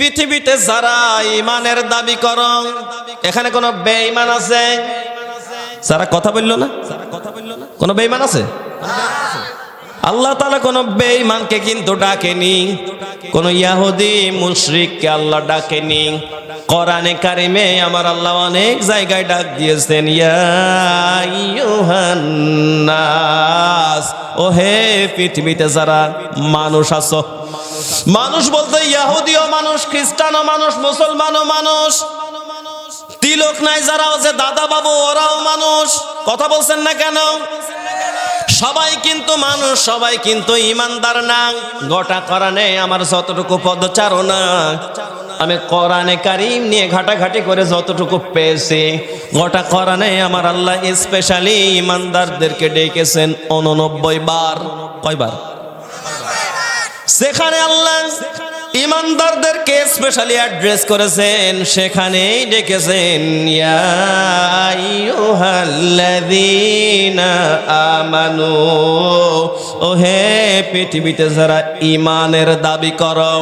পৃথিবীতে যারা ইমানের দাবি কর, এখানে কোনো বেঈমান আছে? যারা কথা বলল না? কোনো বেঈমান আছে? আল্লাহ তালা কোনো বেঈমানকে কিন্তু ডাকেনি। কোন ইয়াহুদি মুশরিককে আল্লাহ ডাকেনি। কোরআনে কারিমে আমার আল্লাহ অনেক জায়গায় ডাক দিয়েছেন, ইয়া নাস ও হে পৃথিবীতে যারা মানুষ আছো মানুষ বলতে ইয়াহুদিও মানুষ, খ্রিস্টানও মানুষ, মুসলমানও মানুষ। তিলক নাই, যারা আছে দাদা বাবু, ওরাও মানুষ। কথা বলছেন না কেন? সবাই কিন্তু মানুষ, সবাই কিন্তু ইমানদার না। গোটা কোরআনে আমার যতটুকু পদচারণা, আমি কোরআনে কারিম নিয়ে ঘাটাঘাটি করে যতটুকু পেয়েছি গোটা কোরআনে আমার আল্লাহ স্পেশালি ইমানদারদেরকে ডেকেছেন উননব্বই বার। কয়বার? সেখানে আল্লাহ ইমানদারদেরকে স্পেশালি অ্যাড্রেস করেছেন, সেখানেই ডেকেছেন আমানু ও হে পৃথিবীতে যারা ইমানের দাবি করো।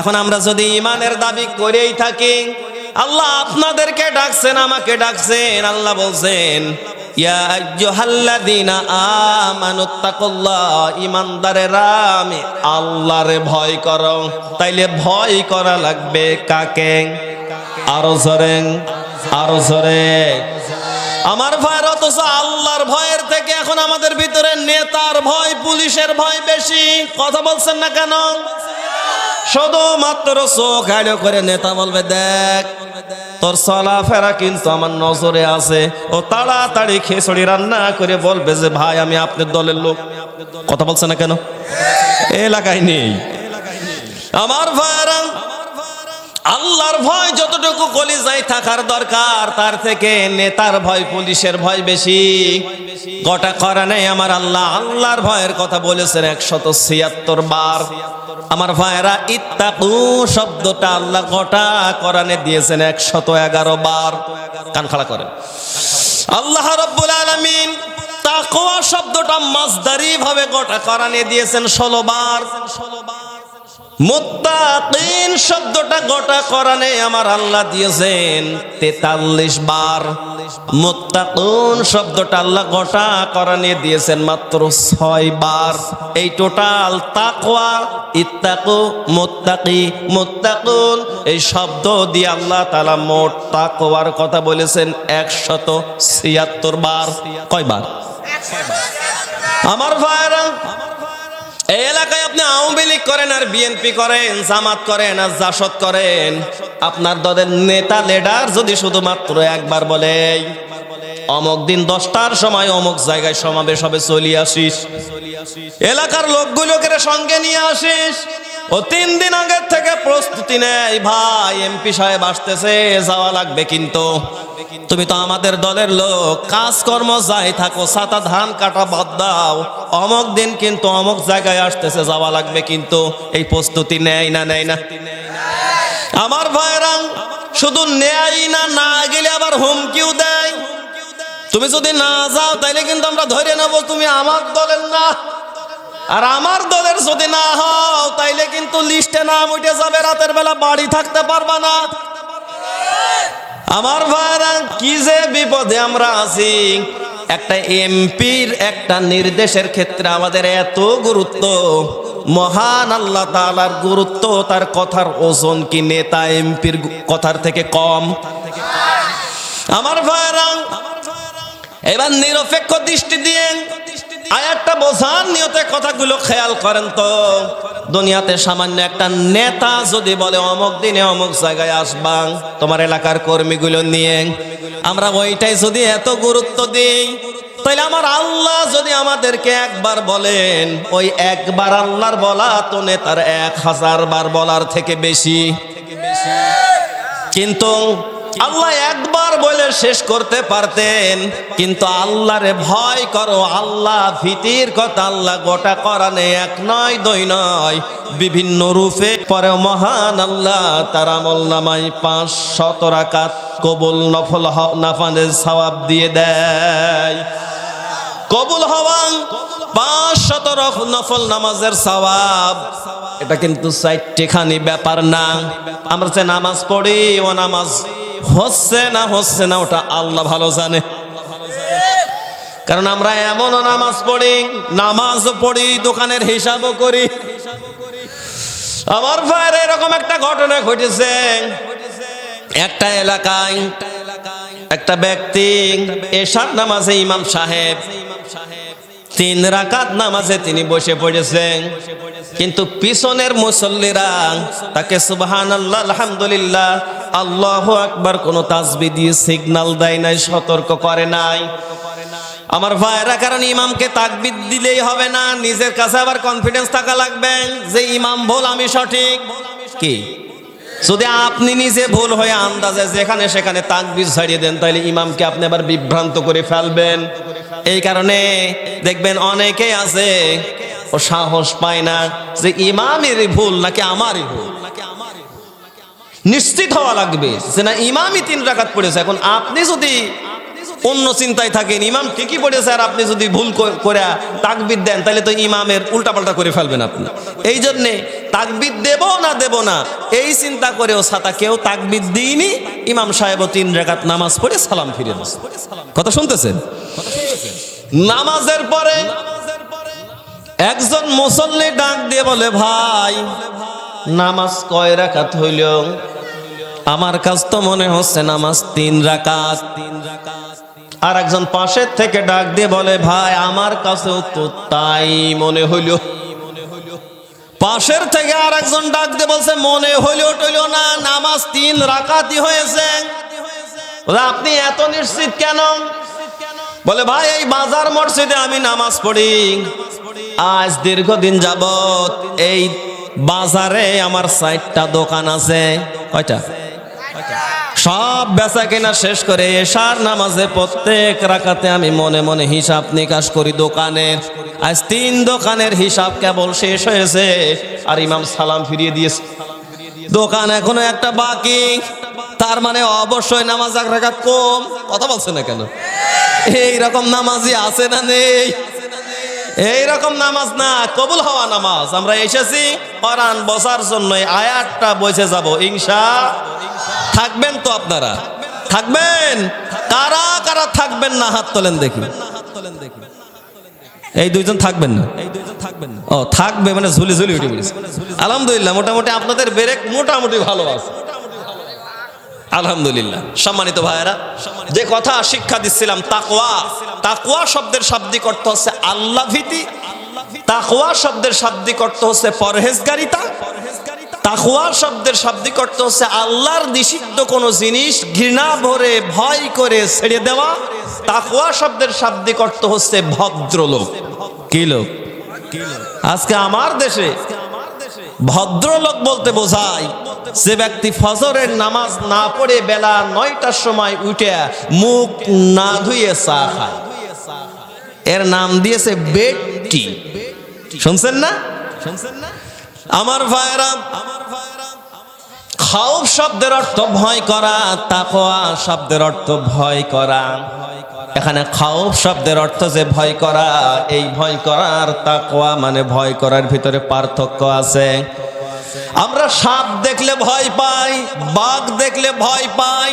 এখন আমরা যদি ইমানের দাবি করেই থাকি, আল্লাহ আপনাদেরকে ডাকছেন, আমাকে ডাকছেন, আল্লাহ বলছেন ইয়া ভয় তাইলে ভয় করা লাগবে আরও আরও আমার ভয়ের অথচ আল্লাহর ভয়ের থেকে এখন আমাদের ভিতরে নেতার ভয়, পুলিশের ভয় বেশি। কথা বলছেন না কেন? শুধুমাত্র চোখ আড়ো করে নেতা বলবে, দেখ। তোর চলাফেরা কিন্তু আমার নজরে আছে। ও তাড়াতাড়ি খেসড়ি রান্না করে বলবে যে, ভাই, আমি আপনার দলের লোক। কথা বলছে না কেন? এলাকায় নেই। আমার ভাইরা আল্লাহর ভয় যতটুকু কলিজায় থাকার দরকার, তার থেকে নেতার ভয় পুলিশের ভয় বেশি। গোটা করা নেই আমার আল্লাহ আল্লাহর ভয়ের কথা বলেছেন একশত ছিয়াত্তর বার। আমার ভাইরা ইত্তাকু শব্দটা আল্লাহ গোটা কোরআনে দিয়েছেন একশত এগারো বার। কান খাড়া করেন। আল্লাহ রব্বুল আলামিন তাকওয়া শব্দটা মাসদারি ভাবে গোটা কোরআনে দিয়েছেন ষোলো বার। মুত্তাকিন শব্দটা গোটা কোরআনে আমার আল্লাহ দিয়েছেন। তেতাল্লিশ বার। মুত্তাকুন শব্দটা আল্লাহ গোটা কোরআনে দিয়েছেন মাত্র ছয় বার। এই টোটাল তাকওয়া ইত্তাকু মুত্তাকি মুত্তাকুন এই শব্দ দিয়ে আল্লাহ তাআলা মোট তাকওয়ার কথা বলেছেন একশত ছিয়াত্তর বার। কয়বার? আমার ভাইরা এই এলাকায় আপনি আওয়ামী লীগ করেন আর বিএনপি করেন, জামাত করেন আর জাসদ করেন, আপনার দলের নেতা লিডার যদি শুধুমাত্র একবার বলে, অমক দিন দশটার সময় অমুক জায়গায় সমাবেশ হবে চলিয়ে আসিস। এলাকার লোকগুলোকে সঙ্গে নিয়ে আসিস। ও তিন দিন আগের থেকে প্রস্তুতি নেয় ভাই, এমপি সাহেব আসতেছে, যাওয়া লাগবে কিন্তু। তুমি তো আমাদের দলের লোক। কাজকর্ম যাই থাকো সাতা ধান কাটা বাদ দাও। অমক দিন কিন্তু অমক জায়গায় আসতেছে, যাওয়া লাগবে কিন্তু। এই প্রস্তুতি নেয় না নেয় না। আমার ভাইরা, শুধু নেয় না না গেলে আবার হুমকিও দেয়। তুমি যদি না যাও, তাইলে কিন্তু আমরা ধরে নেব, তুমি আমার দলের না। আর আমার দলের যদি না হও, তাইলে কিন্তু লিস্টে নাম উঠে যাবে, রাতের বেলা বাড়ি থাকতে পারবা না। আমার ভাইরা, কি যে বিপদে আমরা আছি। একটা এমপির একটা নির্দেশের ক্ষেত্রে আমাদের এত গুরুত্ব। মহান আল্লাহ তাআলার গুরুত্ব, তার কথার ওজন কি নেতা এমপির কথার থেকে কম? আমার ভাইরা, এবার নিরপেক্ষ দৃষ্টি দিয়ে আয়াতটা বোঝার নিয়তে কথাগুলো খেয়াল করেন তো। দুনিয়াতে সামান্য একটা নেতা যদি বলে, অমুক দিনে অমুক জায়গায় আসবা, তোমার এলাকার কর্মীগুলো নিয়ে আমরা ওইটাই যদি এত গুরুত্ব দিই, তাইলে আমার আল্লাহ যদি আমাদেরকে একবার বলেন, ওই একবার আল্লাহর বলা তো নেতার এক হাজার বার বলার থেকে বেশি। কিন্তু আল্লাহ একবার বলে শেষ করতে পারতেন, কিন্তু আল্লাহরে ভয় করো, আল্লাহ ভীতির কথা আল্লাহ গোটা করানে এক নয়, দুই নয়, বিভিন্ন রূপে পরে মহান আল্লাহ তার আমল নামাই পাঁচ শত রাকাত কবুল নফল নাফানের সওয়াব দিয়ে দেয়। কবুল হওয়া পাঁচ শত নফল নামাজের সওয়াব। এটা কিন্তু চারটেখানি ব্যাপার না। আমরা যে নামাজ পড়ি, ও নামাজ হচ্ছে না হচ্ছে না, ওটা আল্লাহ ভালো জানে। কারণ আমরা এমনও নামাজ পড়ি, নামাজও পড়ি, দোকানের হিসাবও করি। আমার ভাইয়ের এরকম একটা ঘটনা ঘটেছে। একটা এলাকায় একটা ব্যক্তি এশার নামাজে ইমাম সাহেব, তিন রাকাত নামাজে তিনি বসে পড়েছেন। কিন্তু পিছনের মুসল্লিরা তাকে সুবহান আল্লাহ আলহামদুলিল্লাহ, আল্লাহ আকবার কোনো তাজবি দিয়ে সিগনাল দেয় নাই, সতর্ক করে নাই। আমার ভাইরা কারণ ইমামকে তাকবিদ দিলেই হবে না, নিজের কাছে আবার কনফিডেন্স থাকা লাগবে যে ইমাম ভুল, আমি সঠিক। কি? যদি আপনি নিজে ভুল হয়ে আন্দাজে যেখানে সেখানে তাকবির ছাড়িয়ে দেন, তাহলে ইমামকে আপনি আবার বিভ্রান্ত করে ফেলবেন। এই কারণে দেখবেন অনেকেই আছে ও সাহস পায় না যে ইমামেরই ভুল নাকি আমারই ভুল। নিশ্চিত হওয়া লাগবে যে না, ইমামই তিন রাকাত পড়েছে। এখন আপনি যদি অন্য চিন্তায় থাকেন, ইমাম ঠিকই পড়েছে, আর আপনি যদি ভুল করে তাকবিদ দেন, তাহলে তো ইমামের উল্টাপাল্টা করে ফেলবেন আপনি। এই জন্যে তাকবিদ দেব না দেব না, এই চিন্তা করেও ছাতা কেউ তাকবিদ দিইনি। ইমাম সাহেবও তিন রেখাত নামাজ পড়ে সালাম ফিরে কথা শুনতেছেন? নামাজের পরে একজন মুসল্লি ডাক দিয়ে বলে, ভাই, নামাজ কয় রাকাত হইল? আমার কাছ তো মনে হচ্ছে নামাজ তিন রাকাত। তিন রাকাত আর একজন পাশের থেকে ডাক দিয়ে বলে, ভাই, আমার কাছেও তো তাই মনে হইল। পাশের থেকে আর একজন ডাক দিয়ে বলছে, মনে হইল টইল না, নামাজ তিন রাকাতই হয়েছে। আপনি এত নিশ্চিত কেন? বলে, ভাই, এই বাজার মসজিদে আমি নামাজ পড়ি। আজ দীর্ঘদিন যাবত এই বাজারে আমার চারটা দোকান আছে। কয়টা? সব বেচা কেনা শেষ করে এশার নামাজে প্রত্যেক রাখাতে আমি মনে মনে হিসাব নিকাশ করি দোকানের। আজ তিন দোকানের হিসাব কেবল শেষ হয়েছে আর ইমাম সালাম ফিরিয়ে দিয়েছে। দোকান এখনও একটা বাকি। তার মানে অবশ্যই নামাজ এক রাখাত কম। কথা বলছে না কেন? এই রকম নামাজি আছে না নেই? এই রকম নামাজ না, কবুল হওয়া নামাজ। আমরা এসেছি কোরআন বসার জন্য আয়াতটা বসে যাব, ইনশা থাকবেন তো আপনারা? থাকবেন? কারা কারা থাকবেন না, হাত তোলেন দেখি। এই দুইজন থাকবেন না? ও, থাকবে মানে ঝুলি ঝুলি উঠে আলহামদুলিল্লাহ, মোটামুটি আপনাদের ব্রেক মোটামুটি ভালো আছে। আলহামদুলিল্লাহ। সম্মানিত ভাইয়েরা, যে কথা শিক্ষা দিচ্ছিলাম তাকওয়া। তাকওয়া শব্দের শাব্দিক অর্থ হচ্ছে আল্লাহ ভীতি। তাকওয়া শব্দের শাব্দিক অর্থ হচ্ছে পরহেজগারিতা। তাকওয়া শব্দের শাব্দিক অর্থ হচ্ছে আল্লাহর নিষিদ্ধ কোনো জিনিস ঘৃণা ভরে, ভয় করে ছেড়ে দেওয়া। তাকওয়া শব্দের শাব্দিক অর্থ হচ্ছে ভদ্রলোক। কি লোক? আজকে আমার দেশে ভদ্রলোক বলতে বোঝায় যে ব্যক্তি ফজরের নামাজ না পড়ে বেলা নয়টার সময় উঠে মুখ না ধুয়ে চা খায়। এর নাম দিয়েছে বেটি শুনছেন না? শুনছেন না? আমার ভাইরা আমার ভাইরা খাউফ শব্দের অর্থ ভয় করা, তাকওয়া শব্দের অর্থ ভয় করা। এখানে খাউফ শব্দের অর্থ যে ভয় করা, এই ভয় করার তাকওয়া মানে ভয় করার ভিতরে পার্থক্য আছে। আমরা সাপ দেখলে ভয় পাই, বাঘ দেখলে ভয় পাই,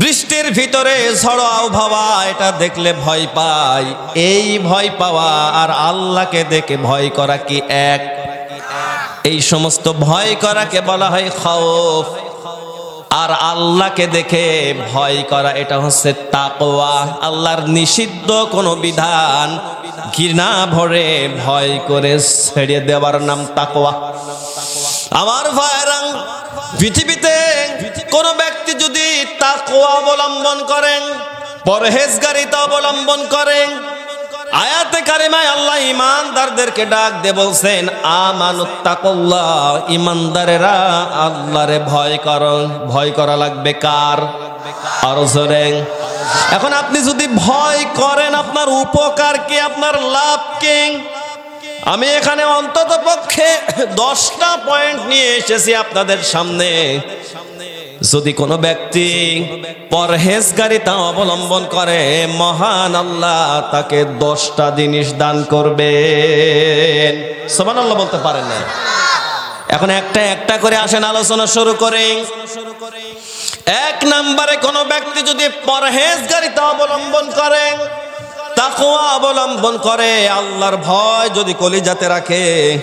বৃষ্টির ভিতরে ঝড়ো আবহাওয়া এটা দেখলে ভয় পাই। এই ভয় পাওয়া আর আল্লাহকে দেখে ভয় করা কি এক? এই সমস্ত ভয় করাকে বলা হয় খৌফ। আর আল্লাহকে দেখে ভয় করা, এটা হচ্ছে তাকওয়া। আল্লাহর নিষিদ্ধ কোনো বিধান ঘৃণা ভরে ভয় করে ছেড়ে দেওয়ার নাম তাকওয়া। আমার ভাইরাং, পৃথিবীতে কোন ব্যক্তি যদি তাকওয়া অবলম্বন করেন, পরহেজগারিতা অবলম্বন করেন আয়াতে কারিমায় আল্লাহ ইমানদারদেরকে ডাক দে বলছেন, আমানুত্তাকুল্লাহ ইমানদারেরা আল্লাহরে ভয় করো। ভয় করা লাগবে কার? আরও জোরে। এখন আপনি যদি ভয় করেন, আপনার উপকার কি, আপনার লাভ কি? আমি এখানে অন্তত পক্ষে দশটা পয়েন্ট নিয়ে এসেছি আপনাদের সামনে। যদি কোনো ব্যক্তি পরহেজগারিতা অবলম্বন করে, মহান আল্লাহ তাকে দশটা জিনিস দান করবেন। সোমান আল্লাহ বলতে পারেন না। এখন একটা একটা করে আসেন, আলোচনা শুরু করে। এক নম্বরে কোনো ব্যক্তি যদি পরহেজগারিতা অবলম্বন করে, তাকওয়া অবলম্বন করে, আল্লাহর ভয় যদি কলিজাতে রাখে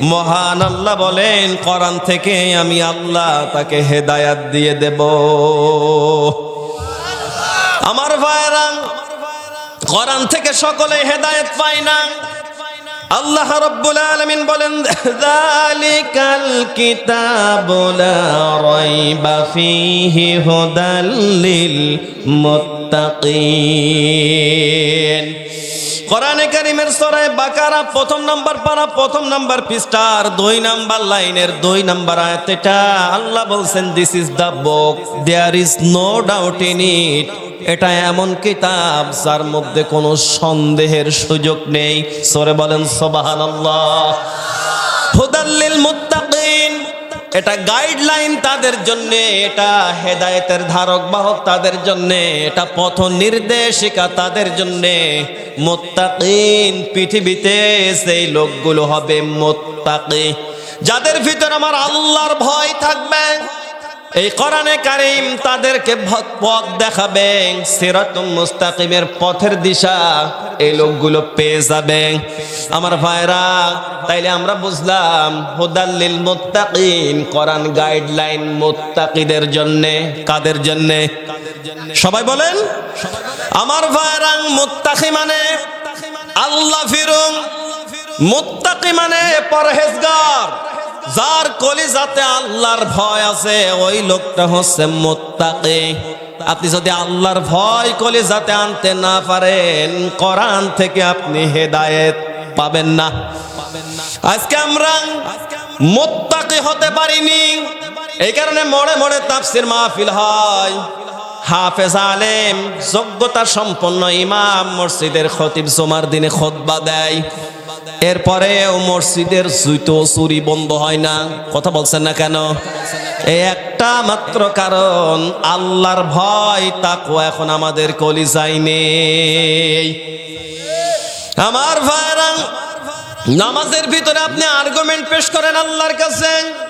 মহান আল্লাহ বলেন, কোরআন থেকে আমি আল্লাহ তাকে হেদায়াত দিয়ে দেব। আমার ভাইরা কোরআন থেকে সকলে হেদায়েত পায় না। আল্লাহ রাব্বুল আলামিন বলেন, যালিকাল কিতাবু লা রাইবা কোরআনে কারিমের সরায় বাকারা প্রথম নাম্বার পারা প্রথম নাম্বার পৃষ্ঠার দুই নাম্বার লাইনের দুই নাম্বার আয়াত এটা। আল্লাহ বলছেন this is the book there is no doubt in it এটা এমন কিতাব যার মধ্যে কোনো সন্দেহের সুযোগ নেই। সরে বলেন, সোবাহানাল্লাহ। হুদাল্লিল মুত্তাকিন এটা গাইডলাইন তাদের জন্য, এটা হেদায়েতের ধারক বাহক তাদের জন্য, এটা পথ নির্দেশিকা তাদের জন্য। মোত্তাকিন পৃথিবীতে সেই লোকগুলো হবে মোত্তাকি। যাদের ভিতর আমার আল্লাহর ভয় থাকবে এই কোরআনে কারিম তাদেরকে পথ দেখাবেন সিরাতুম মুস্তাকিমের পথের দিশা এই লোকগুলো পেয়ে যাবে। আমার ভাইরা, তাইলে আমরা বুঝলাম হুদাল্লিল মুত্তাকিন, কোরআন গাইডলাইন মুত্তাকিদের জন্য, কাদের জন্য? সবাই বলেন? আমার ভাইরা, মুত্তাকি মানে আল্লাহ ফিরুং মুত্তাকি মানে পরহেজগার। যার কলিজাতে আল্লাহর ভয় আছে, ওই লোকটা হচ্ছে মোত্তাকে। আপনি যদি আল্লাহর ভয় কলিজাতে আনতে না পারেন, কোরআন থেকে আপনি হেদায়েত পাবেন না। আজকে আমরা মোত্তাকে হতে পারিনি। এই কারণে মোড়ে মোড়ে তাফসির মাহফিল হয়। হাফেজ আলেম, যোগ্যতা সম্পন্ন ইমাম মসজিদের খতিব জমার দিনে খোদবা দেয়। এরপরেও মসজিদের সুইতো চুরি বন্ধ হয় না। কথা বলছেন না কেন? একটা মাত্র কারণ, আল্লাহর ভয় তাকো এখন আমাদের কলিজাই নেই। আমার ভাইরা নামাজের ভিতরে আপনি আর্গুমেন্ট পেশ করেন আল্লাহর কাছে।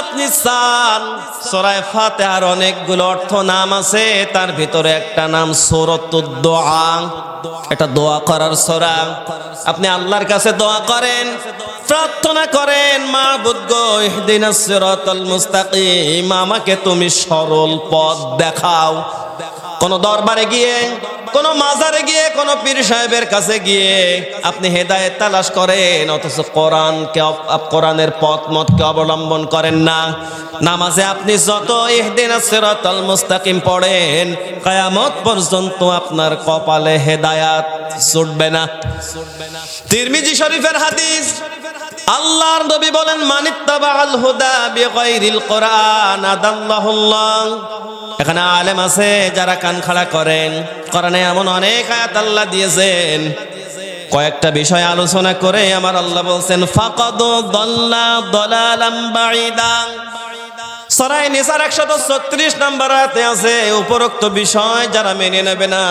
আপনি অনেকগুলো অর্থ নাম আছে, তার ভিতরে একটা নাম সৌরতুদ্দোয়া। এটা দোয়া করার সরা। আপনি আল্লাহর কাছে দোয়া করেন, প্রার্থনা করেন মা বুদ্ধ ইহদিনাস মুস্তাকিম, আমাকে তুমি সরল পথ দেখাও। কোন দরবারে গিয়ে, কোন মাজারে গিয়ে, কোন পীর সাহেবের কাছে গিয়ে আপনি হেদায়েত তালাশ করেন, অথচ কোরআনকে কোরআনের পথ মতকে অবলম্বন করেন না। নামাজে আপনি যত ইহদিন সিরাতাল মুস্তাকিম পড়েন, কিয়ামত পর্যন্ত আপনার কপালে হেদায়াত ছুটবে না। তিরমিজি শরীফের হাদিস আল্লাহর নবী বলেন মানিত্তাবা আল হুদা বিগাইরিল কোরআন আদাল্লাহুল্লাহ। এখানে আলেম আছে যারা কান খাড়া করেন। কোরআনে এমন অনেক আয়াত আল্লাহ দিয়েছেন। কয়েকটা বিষয় আলোচনা করে আমার আল্লাহ বলছেন, ফাকাদ দল্লা দলালাম বাঈদা সরাই নিসার একশত ছত্রিশ নাম্বার আয়াতে আছে, উপরোক্ত বিষয় যারা মেনে নেবে না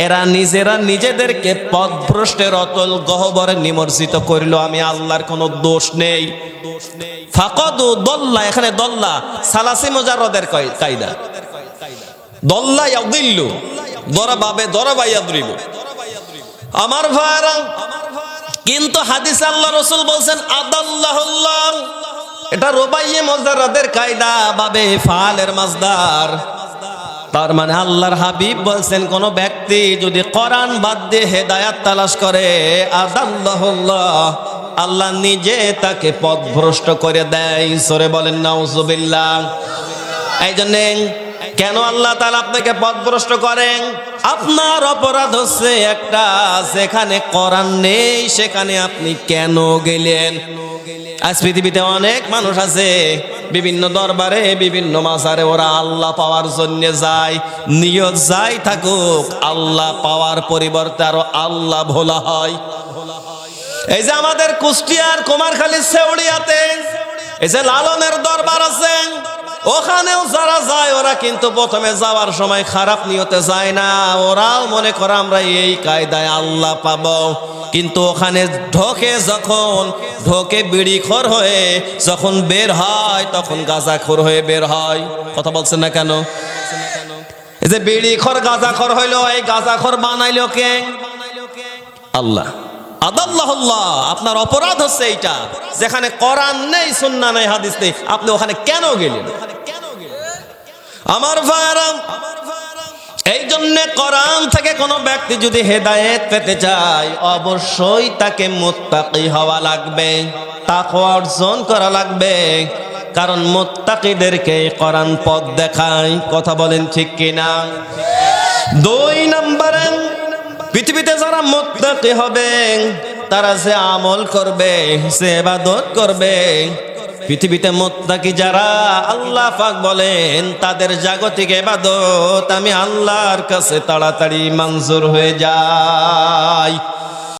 এরা নিজেরা নিজেদেরকে পথভ্রষ্টের অতল গহবরে নিমজ্জিত করিল। আমি আল্লাহর কোনো দোষ নেই। ফাকদু দল্লা, এখানে দল্লা, সালাসি মুজাররদের কয়- কায়দা। দল্লা ইয়াদিল্লু আমার ভাইরা, কিন্তু হাদিস আল্লাহ রসুল বলছেন, আদাল্লাহুল্লাহ। এটা রোবাইয়ে মজারাদের কায়দা বাবে ফালের মাজদার তার মানে আল্লাহর হাবিব বলছেন, কোন ব্যক্তি যদি কোরআন বাদ দিয়ে হেদায়াত তালাশ করে, আদাল্লাহুল্লাহ, আল্লাহ নিজে তাকে পথভ্রষ্ট করে দেয়। সরে বলেন, নাউজুবিল্লাহ। এই জন্য কেন আল্লাহ তাআলা আপনাকে পথভ্রষ্ট করেন? আপনার অপরাধ হচ্ছে একটা, যেখানে করার নেই, সেখানে আপনি কেন গেলেন? আজ পৃথিবীতে অনেক মানুষ আছে বিভিন্ন দরবারে, বিভিন্ন মাজারে ওরা আল্লাহ পাওয়ার জন্য যায়। নিয়ত যাই থাকুক, আল্লাহ পাওয়ার পরিবর্তে আরও আল্লাহ ভোলা হয়। এই যে আমাদের কুষ্টিয়ার কুমারখালী সেউড়িয়াতে, এই যে লালনের দরবার আছে, ওখানেও যারা যায়, ওরা কিন্তু প্রথমে যাওয়ার সময় খারাপ নিয়তে যায় না। ওরাও মনে করে আমরা এই কায়দায় আল্লাহ পাবো। কিন্তু ওখানে ঢোকে যখন, ঢোকে বিড়ি বিড়িখোর হয়ে যখন বের হয়, তখন গাঁজাখোর হয়ে বের হয়। কথা বলছেন না কেন? এই যে বিড়িখোর গাঁজাখোর হইল, এই গাঁজাখোর বানাইলো কে? আল্লাহ। আদাল্লাহুল্লাহ, আপনার অপরাধ হচ্ছে এইটা। যেখানে করান নেই, সুন্না নেই, হাদিস নেই, আপনি ওখানে কেন গেলেন? আমার ভাইরাম এই জন্য কোরআন থেকে কোনো ব্যক্তি যদি হেদায়েত পেতে চায়, অবশ্যই তাকে মুত্তাকি হওয়া লাগবে, তাকওয়া অর্জন করা লাগবে। কারণ মুত্তাকিদেরকে কোরআন পথ দেখায়। কথা বলেন ঠিক কিনা? দুই নম্বরে, পৃথিবীতে যারা মুত্তাকি হবে, তারা যে আমল করবে সে ইবাদত করবে পৃথিবীতে মোত্তাকি যারা আল্লাহ পাক বলেন, তাদের জাগতিক এবাদত আমি আল্লাহর কাছে তাড়াতাড়ি মঞ্জুর হয়ে যাই।